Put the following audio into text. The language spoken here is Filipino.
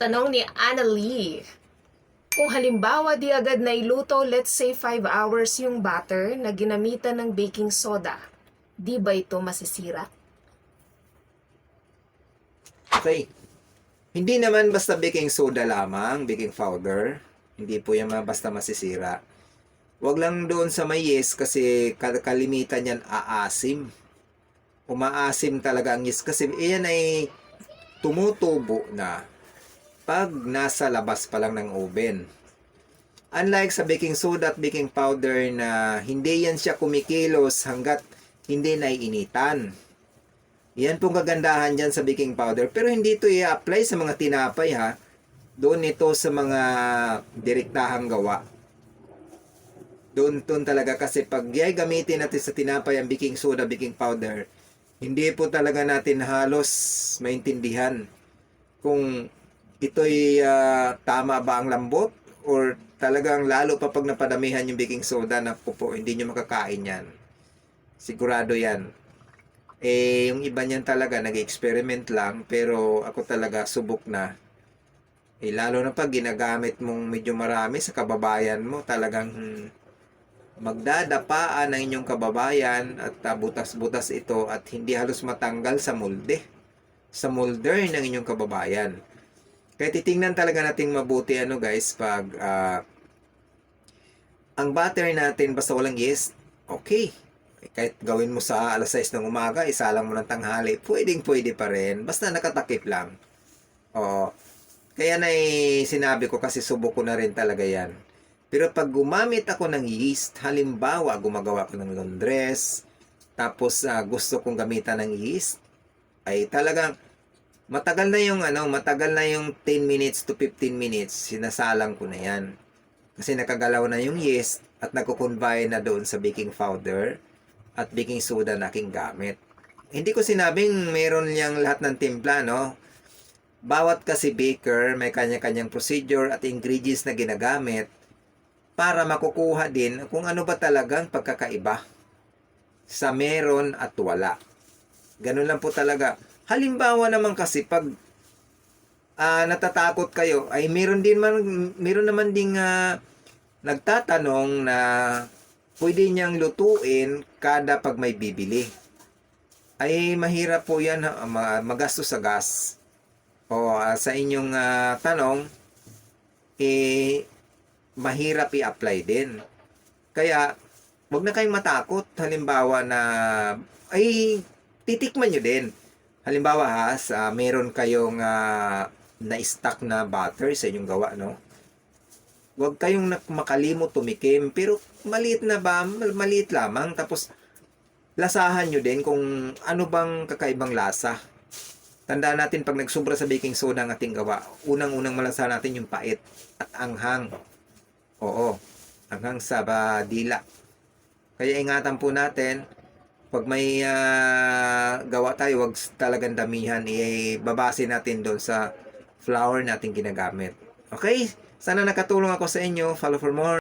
Tanong ni Annalie. Kung halimbawa di agad na iluto, let's say 5 hours yung batter na ginamitan ng baking soda, di ba ito masisira? Okay. Hindi naman basta baking soda lamang, baking powder. Hindi po yan basta masisira. Huwag lang doon sa may yes kasi kal- kalimitan yan aasim. Umaasim talaga ang yes kasi iyan ay tumutubo na pag nasa labas pa lang ng oven. Unlike sa baking soda at baking powder na hindi yan siya kumikilos hanggat hindi naiinitan. Yan pong kagandahan dyan sa baking powder. Pero hindi ito i-apply sa mga tinapay ha. Doon ito sa mga direktahang gawa. Doon, doon talaga kasi pag yay gamitin natin sa tinapay ang baking soda, baking powder, hindi po talaga natin halos maintindihan kung ito'y ah, tama ba ang lambot or talagang lalo pa pag napadamihan yung baking soda na po, po hindi nyo makakain yan. Sigurado yan. Eh, yung iba niyan talaga, nag-experiment lang, pero ako talaga subok na. Eh, lalo na pag ginagamit mong medyo marami sa kababayan mo, talagang hmm, magdadapaan ang inyong kababayan at ah, butas-butas ito at hindi halos matanggal sa molde, sa molder ng inyong kababayan. Kaya titingnan talaga nating mabuti ano guys pag ah, ang battery natin basta walang yeast, okay. Kahit gawin mo sa alas 6 ng umaga, isa lang mo ng tanghali, pwedeng pwede pa rin. Basta nakatakip lang. Oo. Kaya na eh, sinabi ko kasi subok ko na rin talaga yan. Pero pag gumamit ako ng yeast, halimbawa gumagawa ko ng laundress, tapos ah, gusto kong gamitan ng yeast, ay talagang matagal na yung ano, matagal na yung 10 minutes to 15 minutes, sinasalang ko na yan. Kasi nakagalaw na yung yeast at nagko-combine na doon sa baking powder at baking soda na aking gamit. Hindi ko sinabing meron niyang lahat ng timpla, no? Bawat kasi baker may kanya-kanyang procedure at ingredients na ginagamit para makukuha din kung ano ba talagang pagkakaiba sa meron at wala. Ganun lang po talaga. Halimbawa naman kasi pag ah, natatakot kayo ay meron din man meron naman ding ah, nagtatanong na pwede niyang lutuin kada pag may bibili. Ay mahirap po yan ma- magastos sa gas. O ah, sa inyong ah, tanong, eh, mahirap i-apply din. Kaya, wag na kayong matakot. Halimbawa na, ay, titikman nyo din. Halimbawa ha, sa, meron kayong ah, na-stock na butter sa inyong gawa, no? Huwag kayong makalimot tumikim, pero maliit na ba? Mal- Maliit lamang. Tapos, lasahan nyo din kung ano bang kakaibang lasa. Tandaan natin pag nagsubra sa baking soda ang ating gawa, unang-unang malasa natin yung pait at anghang. Oo, anghang sa ba, dila. Kaya ingatan po natin, pag may ah, gawa tayo, wag talagang damihan, ibabase natin doon sa flour natin ginagamit. Okay? Sana nakatulong ako sa inyo. Follow for more.